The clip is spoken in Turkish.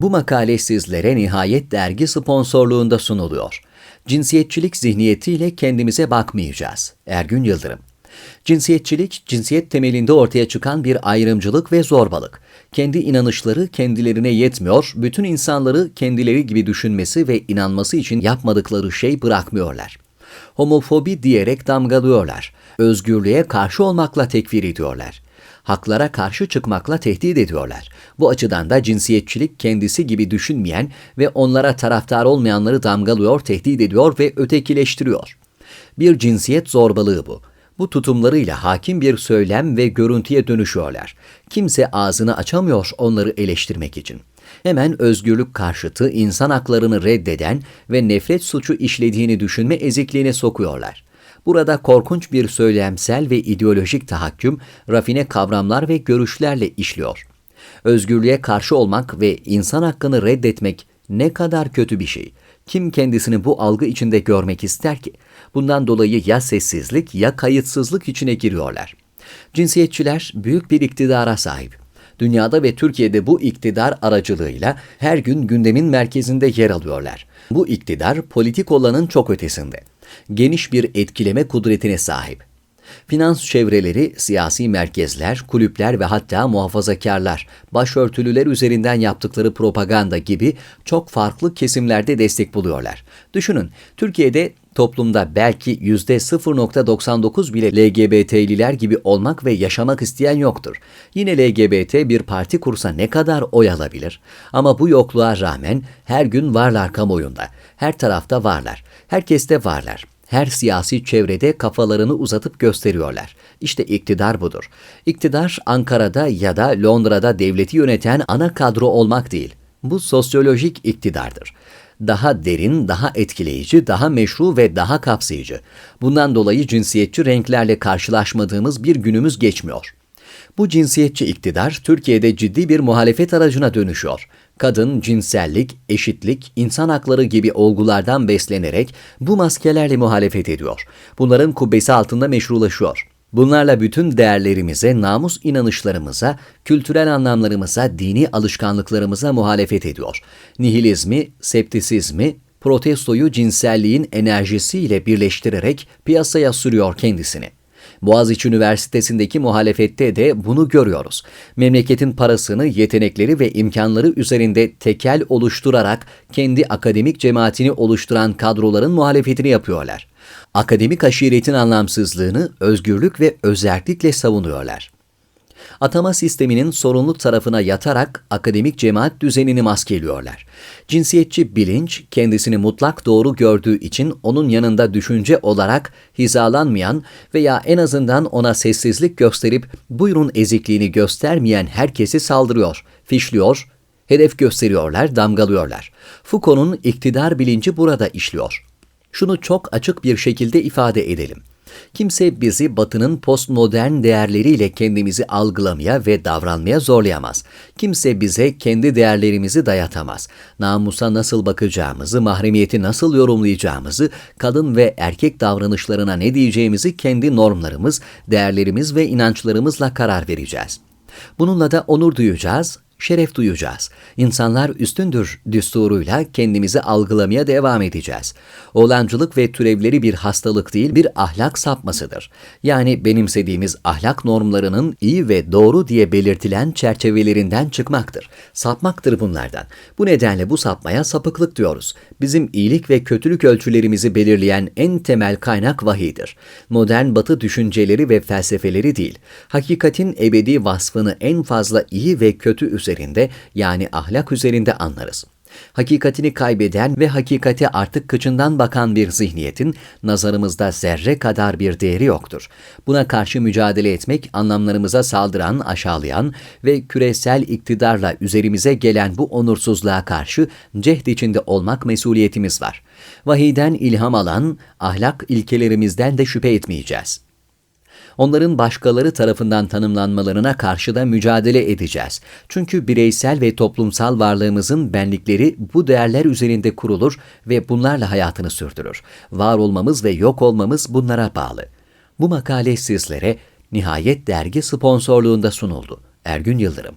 Bu makale sizlere Nihayet Dergi sponsorluğunda sunuluyor. Cinsiyetçilik zihniyetiyle kendimize bakmayacağız. Ergün Yıldırım Cinsiyetçilik, cinsiyet temelinde ortaya çıkan bir ayrımcılık ve zorbalık. Kendi inanışları kendilerine yetmiyor, bütün insanları kendileri gibi düşünmesi ve inanması için yapmadıkları şey bırakmıyorlar. Homofobi diyerek damgalıyorlar. Özgürlüğe karşı olmakla tekfir ediyorlar haklara karşı çıkmakla tehdit ediyorlar. Bu açıdan da cinsiyetçilik kendisi gibi düşünmeyen ve onlara taraftar olmayanları damgalıyor, tehdit ediyor ve ötekileştiriyor. Bir cinsiyet zorbalığı bu. Bu tutumlarıyla hakim bir söylem ve görüntüye dönüşüyorlar. Kimse ağzını açamıyor onları eleştirmek için. Hemen özgürlük karşıtı, insan haklarını reddeden ve nefret suçu işlediğini düşünme ezikliğine sokuyorlar. Burada korkunç bir söylemsel ve ideolojik tahakküm, rafine kavramlar ve görüşlerle işliyor. Özgürlüğe karşı olmak ve insan hakkını reddetmek ne kadar kötü bir şey. Kim kendisini bu algı içinde görmek ister ki? Bundan dolayı ya sessizlik ya kayıtsızlık içine giriyorlar. Cinsiyetçiler büyük bir iktidara sahip. Dünyada ve Türkiye'de bu iktidar aracılığıyla her gün gündemin merkezinde yer alıyorlar. Bu iktidar politik olanın çok ötesinde geniş bir etkileme kudretine sahip. Finans çevreleri, siyasi merkezler, kulüpler ve hatta muhafazakarlar, başörtülüler üzerinden yaptıkları propaganda gibi çok farklı kesimlerde destek buluyorlar. Düşünün, Türkiye'de toplumda belki %0.99 bile LGBT'liler gibi olmak ve yaşamak isteyen yoktur. Yine LGBT bir parti kursa ne kadar oy alabilir? Ama bu yokluğa rağmen her gün varlar kamuoyunda. Her tarafta varlar. Herkeste varlar. Her siyasi çevrede kafalarını uzatıp gösteriyorlar. İşte iktidar budur. İktidar Ankara'da ya da Londra'da devleti yöneten ana kadro olmak değil. Bu sosyolojik iktidardır. Daha derin, daha etkileyici, daha meşru ve daha kapsayıcı. Bundan dolayı cinsiyetçi renklerle karşılaşmadığımız bir günümüz geçmiyor. Bu cinsiyetçi iktidar Türkiye'de ciddi bir muhalefet aracına dönüşüyor. Kadın, cinsellik, eşitlik, insan hakları gibi olgulardan beslenerek bu maskelerle muhalefet ediyor. Bunların kubbesi altında meşrulaşıyor. Bunlarla bütün değerlerimize, namus inanışlarımıza, kültürel anlamlarımıza, dini alışkanlıklarımıza muhalefet ediyor. Nihilizmi, septisizmi, protestoyu cinselliğin enerjisiyle birleştirerek piyasaya sürüyor kendisini. Boğaziçi Üniversitesi'ndeki muhalefette de bunu görüyoruz. Memleketin parasını, yetenekleri ve imkanları üzerinde tekel oluşturarak kendi akademik cemaatini oluşturan kadroların muhalefetini yapıyorlar. Akademik aşiretin anlamsızlığını özgürlük ve özerklikle savunuyorlar atama sisteminin sorunlu tarafına yatarak akademik cemaat düzenini maskeliyorlar. Cinsiyetçi bilinç kendisini mutlak doğru gördüğü için onun yanında düşünce olarak hizalanmayan veya en azından ona sessizlik gösterip buyurun ezikliğini göstermeyen herkesi saldırıyor, fişliyor, hedef gösteriyorlar, damgalıyorlar. Foucault'un iktidar bilinci burada işliyor. Şunu çok açık bir şekilde ifade edelim. Kimse bizi batının postmodern değerleriyle kendimizi algılamaya ve davranmaya zorlayamaz. Kimse bize kendi değerlerimizi dayatamaz. Namusa nasıl bakacağımızı, mahremiyeti nasıl yorumlayacağımızı, kadın ve erkek davranışlarına ne diyeceğimizi kendi normlarımız, değerlerimiz ve inançlarımızla karar vereceğiz. Bununla da onur duyacağız, şeref duyacağız. İnsanlar üstündür düsturuyla kendimizi algılamaya devam edeceğiz. Oğlancılık ve türevleri bir hastalık değil, bir ahlak sapmasıdır. Yani benimsediğimiz ahlak normlarının iyi ve doğru diye belirtilen çerçevelerinden çıkmaktır. Sapmaktır bunlardan. Bu nedenle bu sapmaya sapıklık diyoruz. Bizim iyilik ve kötülük ölçülerimizi belirleyen en temel kaynak vahidir. Modern batı düşünceleri ve felsefeleri değil. Hakikatin ebedi vasfını en fazla iyi ve kötü üzerinde yani ahlak üzerinde anlarız. Hakikatini kaybeden ve hakikate artık kıçından bakan bir zihniyetin nazarımızda zerre kadar bir değeri yoktur. Buna karşı mücadele etmek anlamlarımıza saldıran, aşağılayan ve küresel iktidarla üzerimize gelen bu onursuzluğa karşı cehd içinde olmak mesuliyetimiz var. Vahiden ilham alan ahlak ilkelerimizden de şüphe etmeyeceğiz onların başkaları tarafından tanımlanmalarına karşı da mücadele edeceğiz. Çünkü bireysel ve toplumsal varlığımızın benlikleri bu değerler üzerinde kurulur ve bunlarla hayatını sürdürür. Var olmamız ve yok olmamız bunlara bağlı. Bu makale sizlere Nihayet Dergi sponsorluğunda sunuldu. Ergün Yıldırım